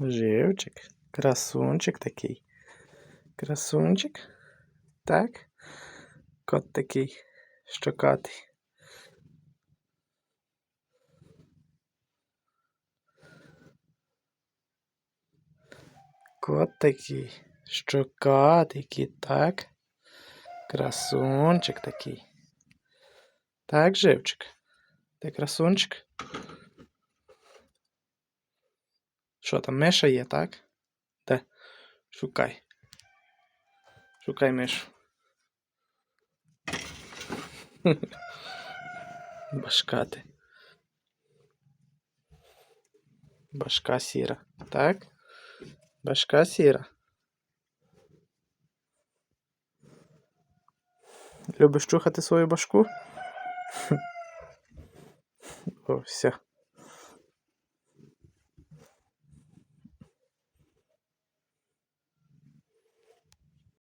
Живчик. Красунчик такий. Красунчик. Так. Кот такий щокатий. Кот такий. Щокатий так. Красунчик такий. Так, живчик. Ти красунчик? Що там, миша є, так? Де? Шукай. Шукай мишу. Башка ти. Башка сіра. Так? Башка сіра. Любиш чухати свою башку? О, все.